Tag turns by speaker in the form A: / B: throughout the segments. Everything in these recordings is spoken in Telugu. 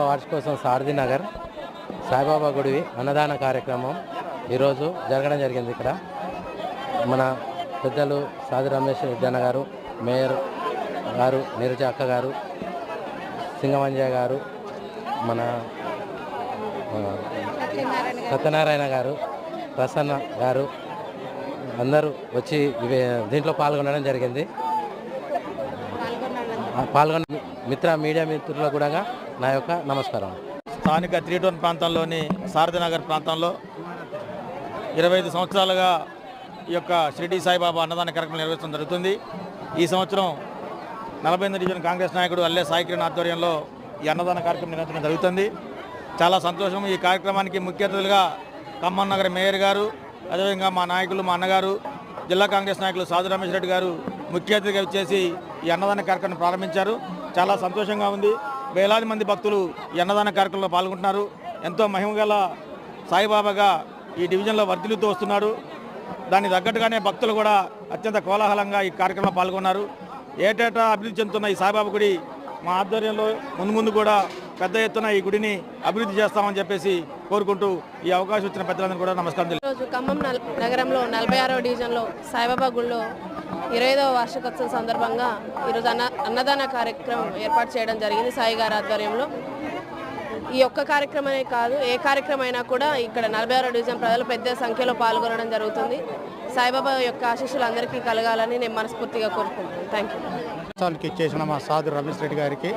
A: వార్స్ కోసం సారథి నగర్ సాయిబాబా గుడి అన్నదాన కార్యక్రమం ఈరోజు జరగడం జరిగింది ఇక్కడ. మన పెద్దలు సాది రమేష్ రెడ్డి గారు మేయర్ గారు నీరజ అక్క గారు సింగమంజయ్య గారు మన సత్యనారాయణ గారు ప్రసన్న గారు అందరూ వచ్చి దీంట్లో పాల్గొనడం జరిగింది. ఆ, పాల్గొన్న మిత్ర మీడియా మిత్రులకు కూడా నా యొక్క నమస్కారం.
B: స్థానిక త్రీ టౌన్ ప్రాంతంలోని సారథినగర్ ప్రాంతంలో ఇరవై ఐదు సంవత్సరాలుగా ఈ యొక్క షిరిడి సాయిబాబా అన్నదాన కార్యక్రమం నిర్వహించడం జరుగుతుంది. ఈ సంవత్సరం నలభై ఎనిమిది డివిజన్ కాంగ్రెస్ నాయకుడు అల్లే సాయికిరణ్ ఆధ్వర్యంలో ఈ అన్నదాన కార్యక్రమం నిర్వహించడం జరుగుతుంది. చాలా సంతోషం. ఈ కార్యక్రమానికి ముఖ్య అతిథులుగా ఖమ్మం నగర మేయర్ గారు అదేవిధంగా మా నాయకులు మా అన్నగారు జిల్లా కాంగ్రెస్ నాయకులు సాధు రమేష్ రెడ్డి గారు ముఖ్య అతిథిగా వచ్చేసి ఈ అన్నదాన కార్యక్రమం ప్రారంభించారు. చాలా సంతోషంగా ఉంది. వేలాది మంది భక్తులు ఈ అన్నదాన కార్యక్రమంలో పాల్గొంటున్నారు. ఎంతో మహిమగల సాయిబాబాగా ఈ డివిజన్లో వర్ధిల్లుతూ వస్తున్నారు. దానికి తగ్గట్టుగానే భక్తులు కూడా అత్యంత కోలాహలంగా ఈ కార్యక్రమంలో పాల్గొన్నారు. ఏటేటా అభివృద్ధి చెందుతున్న ఈ సాయిబాబా గుడి మా ఆధ్వర్యంలో ముందు ముందు కూడా పెద్ద ఎత్తున ఈ గుడిని అభివృద్ధి చేస్తామని చెప్పేసి కోరుకుంటూ ఈ అవకాశం ఇచ్చిన పెద్దలందరూ కూడా నమస్కారం
C: ఈరోజు ఖమ్మం నగరంలో నలభై ఆరో డివిజన్లో సాయిబాబా గుడిలో ఇరవైదవ వార్షికోత్సవం సందర్భంగా ఈరోజు అన్న అన్నదాన కార్యక్రమం ఏర్పాటు చేయడం జరిగింది సాయి గారి ఆధ్వర్యంలో. ఈ ఒక్క కార్యక్రమమే కాదు ఏ కార్యక్రమం అయినా కూడా ఇక్కడ నలభై ఆరో డివిజన్ ప్రజలు పెద్ద సంఖ్యలో పాల్గొనడం జరుగుతుంది. సాయిబాబా యొక్క ఆశీస్సులు అందరికీ కలగాలని నేను మనస్ఫూర్తిగా కోరుకుంటున్నాను. థ్యాంక్ యూ
D: ఇచ్చేసిన మా సాధు రమేష్ రెడ్డి గారికి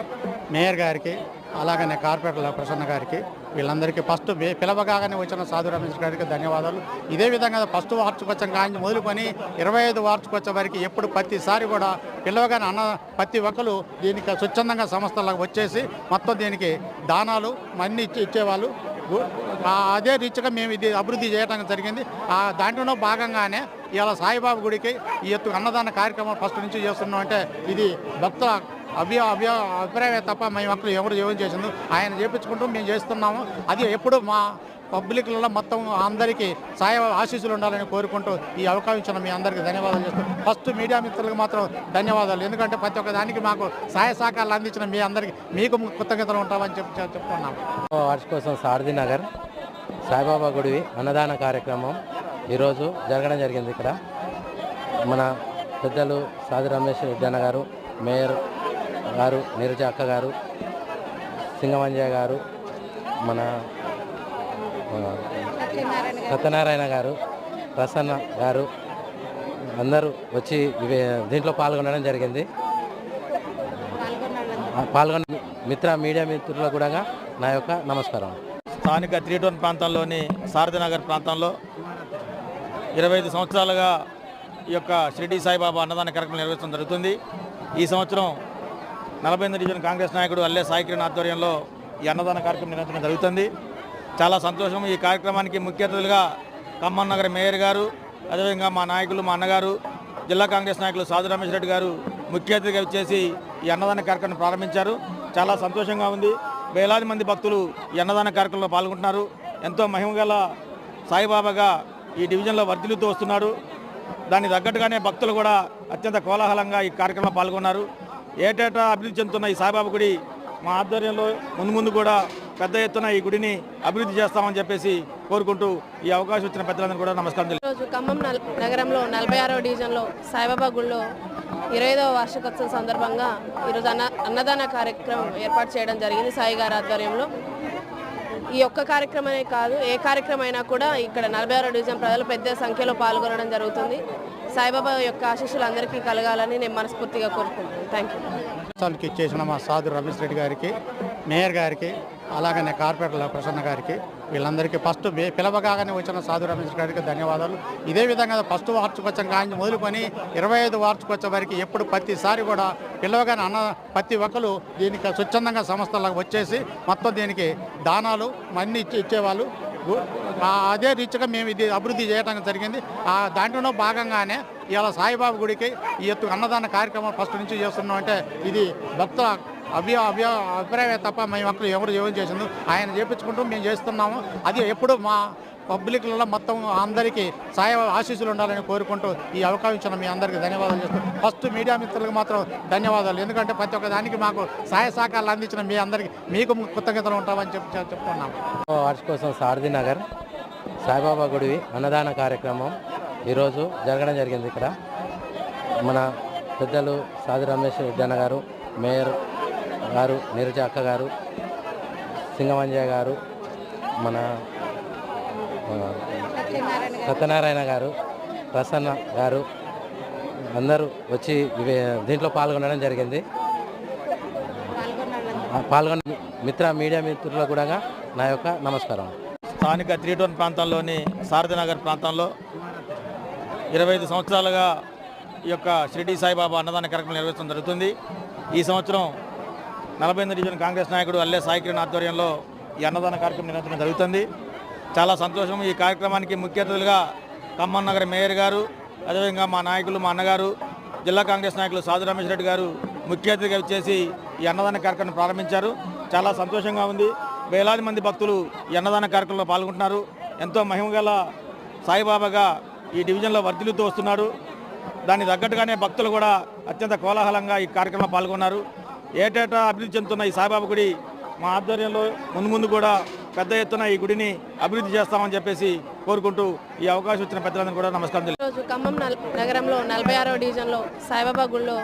D: మేయర్ గారికి అలాగనే కార్పొరేటర్ ప్రసన్న గారికి వీళ్ళందరికీ ఫస్ట్ పిలవగానే వచ్చిన సాధు రమేష్ గారికి ధన్యవాదాలు. ఇదే విధంగా ఫస్ట్ వార్షికోత్సవం కాంచి మొదలుకొని ఇరవై ఐదు వార్షికోత్సవం వరకు ఎప్పుడు ప్రతిసారి కూడా పిలవగానే అన్న ప్రతి ఒక్కరు దీనికి స్వచ్ఛందంగా సంస్థలకు వచ్చేసి మొత్తం దీనికి దానాలు అన్ని ఇచ్చేవాళ్ళు. అదే రీతిగా మేము ఇది అభివృద్ధి చేయడం జరిగింది. ఆ దాంట్లో భాగంగానే ఇవాళ సాయిబాబు గుడికి ఈ యొక్క అన్నదాన కార్యక్రమం ఫస్ట్ నుంచి చేస్తున్నాం అంటే ఇది భక్తుల అభ్య అభ్య అభిప్రాయమే తప్ప మేము అక్కడ ఎవరు ఏం చేసిందో ఆయన చేపించుకుంటూ మేము చేస్తున్నాము. అది ఎప్పుడు మా పబ్లిక్లలో మొత్తం అందరికీ సాయ ఆశీస్సులు ఉండాలని కోరుకుంటూ ఈ అవకాశం ఇచ్చిన మీ అందరికీ ధన్యవాదాలు చేస్తాం ఫస్ట్ మీడియా మిత్రులకు మాత్రం ధన్యవాదాలు. ఎందుకంటే ప్రతి ఒక్క దానికి మాకు సహాయ సహకారాలు అందించిన మీ అందరికీ మీకు కృతజ్ఞతలు ఉంటామని చెప్పి చెప్తున్నాం
A: వార్డ్స్ కోసం సారథి నగర్. సాయిబాబా గుడి అన్నదాన కార్యక్రమం ఈరోజు జరగడం జరిగింది ఇక్కడ. మన పెద్దలు సాది రమేష్ రెడ్డి గారు మేయర్ గారు నీరజ అక్క గారు సింగమంజయ్య గారు మన సత్యనారాయణ గారు ప్రసన్న గారు అందరూ వచ్చి దీంట్లో పాల్గొనడం జరిగింది. పాల్గొన్న మిత్ర మీడియా మిత్రులకు కూడా నా యొక్క నమస్కారం.
B: స్థానిక త్రీటోన్ ప్రాంతంలోని సారథినగర్ ప్రాంతంలో ఇరవై ఐదు సంవత్సరాలుగా ఈ యొక్క షిరిడి సాయిబాబా అన్నదాన కార్యక్రమం నిర్వహించడం జరుగుతుంది. ఈ సంవత్సరం నలభై ఎనిమిది డివిజన్ కాంగ్రెస్ నాయకుడు అల్లే సాయికిరణ్ ఆధ్వర్యంలో ఈ అన్నదాన కార్యక్రమం నిర్వహించడం జరుగుతుంది. చాలా సంతోషం. ఈ కార్యక్రమానికి ముఖ్య అతిథులుగా ఖమ్మం నగర మేయర్ గారు అదేవిధంగా మా నాయకులు మా అన్నగారు జిల్లా కాంగ్రెస్ నాయకులు సాధు రమేష్ రెడ్డి గారు ముఖ్య అతిథిగా వచ్చేసి ఈ అన్నదాన కార్యక్రమం ప్రారంభించారు. చాలా సంతోషంగా ఉంది. వేలాది మంది భక్తులు ఈ అన్నదాన కార్యక్రమంలో పాల్గొంటున్నారు. ఎంతో మహిమగల సాయిబాబాగా ఈ డివిజన్లో వర్ధిల్లుతూ వస్తున్నారు. దానికి తగ్గట్టుగానే భక్తులు కూడా అత్యంత కోలాహలంగా ఈ కార్యక్రమంలో పాల్గొన్నారు. ఏటేటా అభివృద్ధి చెందుతున్న ఈ సాయిబాబా గుడి మా ఆధ్వర్యంలో ముందు ముందు కూడా పెద్ద ఎత్తున ఈ గుడిని అభివృద్ధి చేస్తామని చెప్పేసి కోరుకుంటూ ఈ అవకాశం ఇచ్చిన పెద్దలందరూ కూడా నమస్కారం తెలియజేస్తున్నాను.
C: ఖమ్మం నల్- నగరంలో నలభై ఆరవ డివిజన్లో సాయిబాబా గుడిలో ఇరవై ఐదవ వార్షికోత్సవం సందర్భంగా ఈరోజు అన్న అన్నదాన కార్యక్రమం ఏర్పాటు చేయడం జరిగింది సాయి గారి ఆధ్వర్యంలో ఈ ఒక్క కార్యక్రమమే కాదు ఏ కార్యక్రమం అయినా కూడా ఇక్కడ నలభై ఆరో డివిజన్ ప్రజలు పెద్ద సంఖ్యలో పాల్గొనడం జరుగుతుంది. సాయిబాబా యొక్క ఆశీస్సులు అందరికీ కలగాలని నేను మనస్ఫూర్తిగా కోరుకుంటున్నాను. థ్యాంక్ యూ
D: రాష్ట్రానికి ఇచ్చేసిన మా సాధు రమేష్ రెడ్డి గారికి మేయర్ గారికి అలాగనే కార్పొరేటర్ ప్రసన్న గారికి వీళ్ళందరికీ ఫస్ట్ పిలవగానే వచ్చిన సాధు రమేష్ గారికి ధన్యవాదాలు. ఇదే విధంగా ఫస్ట్ వార్షికోత్సవం కాంచి మొదలుకొని ఇరవై ఐదు వార్షికోత్సవం వరకు ఎప్పుడు ప్రతిసారి కూడా పిలవగానే అన్న ప్రతి ఒక్కరు దీనికి స్వచ్ఛందంగా సంస్థలకు వచ్చేసి మొత్తం దీనికి దానాలు అన్ని ఇచ్చేవాళ్ళు. అదే రీచ్గా మేము ఇది అభివృద్ధి చేయడం జరిగింది. ఆ దాంట్లో భాగంగానే ఇవాళ సాయిబాబు గుడికి ఈ ఎత్తు అన్నదాన కార్యక్రమం ఫస్ట్ నుంచి చేస్తున్నాం అంటే ఇది భక్తుల అభ్య అభ్య అభిప్రాయమే తప్ప మేము అక్కడ ఎవరు ఏం చేసిందో ఆయన చేపించుకుంటూ మేము చేస్తున్నాము. అది ఎప్పుడు మా పబ్లిక్లలో మొత్తం అందరికీ సాయ ఆశీస్సులు ఉండాలని కోరుకుంటూ ఈ అవకాశం మీ అందరికీ ధన్యవాదాలు చేస్తూ ఫస్ట్ మీడియా మిత్రులకు మాత్రం ధన్యవాదాలు. ఎందుకంటే ప్రతి ఒక్క దానికి మాకు సాయ సహకారాలు అందించిన మీ అందరికీ మీకు కృతజ్ఞతలు ఉంటామని చెప్పి చెప్పుకున్నాం
A: వార్షికోత్సవం సారథి నగర్ సాయిబాబా గుడి అన్నదాన కార్యక్రమం ఈరోజు జరగడం జరిగింది ఇక్కడ. మన పెద్దలు సాది రమేష్ రెడ్డి గారు మేయర్ గారు నీరజ అక్క గారు సింగమంజయ్య గారు మన సత్యనారాయణ గారు ప్రసన్న గారు అందరూ వచ్చి దీంట్లో పాల్గొనడం జరిగింది. ఆ, పాల్గొన్న మిత్ర మీడియా మిత్రులకు కూడా నా యొక్క నమస్కారం.
B: స్థానిక త్రీటోన్ ప్రాంతంలోని సారథినగర్ ప్రాంతంలో ఇరవై ఐదు సంవత్సరాలుగా ఈ యొక్క షిరిడి సాయిబాబా అన్నదాన కార్యక్రమం నిర్వహించడం జరుగుతుంది. ఈ సంవత్సరం నలభై ఎనిమిది డివిజన్ కాంగ్రెస్ నాయకుడు అల్లె సాయి కిరణ్ ఆధ్వర్యంలో ఈ అన్నదాన కార్యక్రమం నిర్వహించడం జరుగుతుంది. చాలా సంతోషం. ఈ కార్యక్రమానికి ముఖ్య అతిథులుగా ఖమ్మం నగర మేయర్ గారు అదేవిధంగా మా నాయకులు మా అన్నగారు జిల్లా కాంగ్రెస్ నాయకులు సాధు రమేష్ రెడ్డి గారు ముఖ్య అతిథిగా వచ్చేసి ఈ అన్నదాన కార్యక్రమం ప్రారంభించారు. చాలా సంతోషంగా ఉంది. వేలాది మంది భక్తులు ఈ అన్నదాన కార్యక్రమంలో పాల్గొంటున్నారు. ఎంతో మహిమగల సాయిబాబాగా ఈ డివిజన్లో వర్ధిల్లుతూ వస్తున్నారు. దానికి తగ్గట్టుగానే భక్తులు కూడా అత్యంత కోలాహలంగా ఈ కార్యక్రమంలో పాల్గొన్నారు. ఏటేటా అభివృద్ధి చెందుతున్న ఈ సాయిబాబా గుడి మా ఆధ్వర్యంలో ముందు ముందు కూడా పెద్ద ఎత్తున ఈ గుడిని అభివృద్ధి చేస్తామని చెప్పేసి కోరుకుంటూ ఈ అవకాశం ఇచ్చిన పెద్దలందరూ కూడా నమస్కారం
C: ఈరోజు ఖమ్మం నల్- నగరంలో నలభై ఆరవ డివిజన్లో సాయిబాబా గుళ్ళో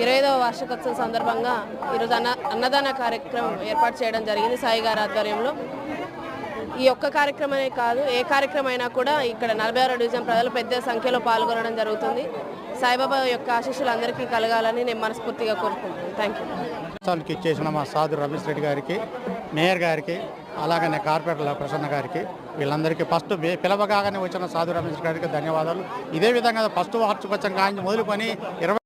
C: ఇరవై వార్షికోత్సవం సందర్భంగా ఈరోజు అన్న అన్నదాన కార్యక్రమం ఏర్పాటు చేయడం జరిగింది సాయి గారి ఆధ్వర్యంలో. ఈ ఒక్క కార్యక్రమమే కాదు ఏ కార్యక్రమం అయినా కూడా ఇక్కడ నలభై ఆరో డివిజన్ ప్రజలు పెద్ద సంఖ్యలో పాల్గొనడం జరుగుతుంది. సాయిబాబా యొక్క ఆశీస్సులు అందరికీ కలగాలని నేను మనస్ఫూర్తిగా కోరుకుంటున్నాను. Thank you.
D: రాష్ట్రానికి ఇచ్చేసిన మా సాధు రమేష్ రెడ్డి గారికి మేయర్ గారికి అలాగనే కార్పొరేటర్ల ప్రసన్న గారికి వీళ్ళందరికీ ఫస్ట్ పిలవగానే వచ్చిన సాధు రమేష్ గారికి ధన్యవాదాలు. ఇదే విధంగా ఫస్ట్ వార్చుకొచ్చాం కానీ మొదలుకొని ఇరవై